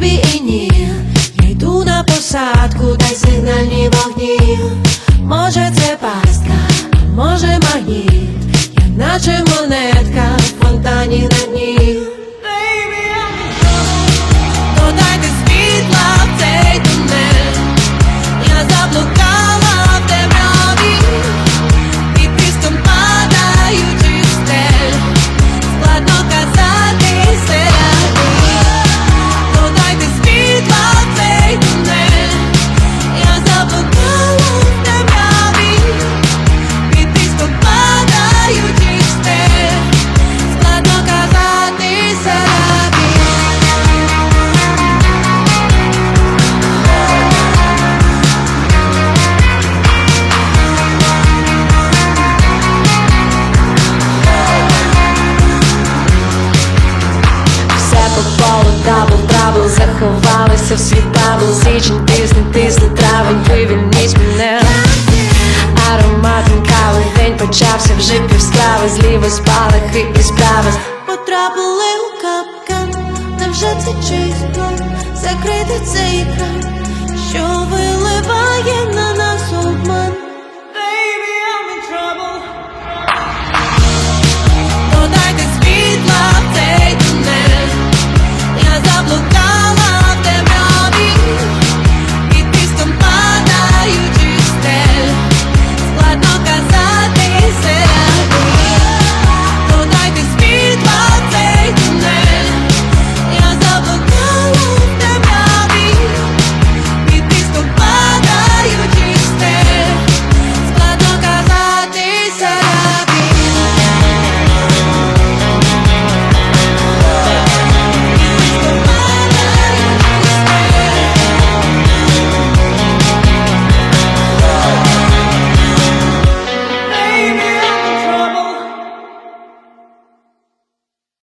бейбі і ні. Я йду на посадку, дай сигнальні вогні. Може це пастка, може магніт. Я наче монетка в фонтані на дні. Заховалися в світ табл Січень, тисне, тисне травень Вивільніть мене. Ароматом кави День почався вже півсправи зліво спалахи і справи. Потрапили у капкан вже це чисто, Закрити цей екран Що виливає на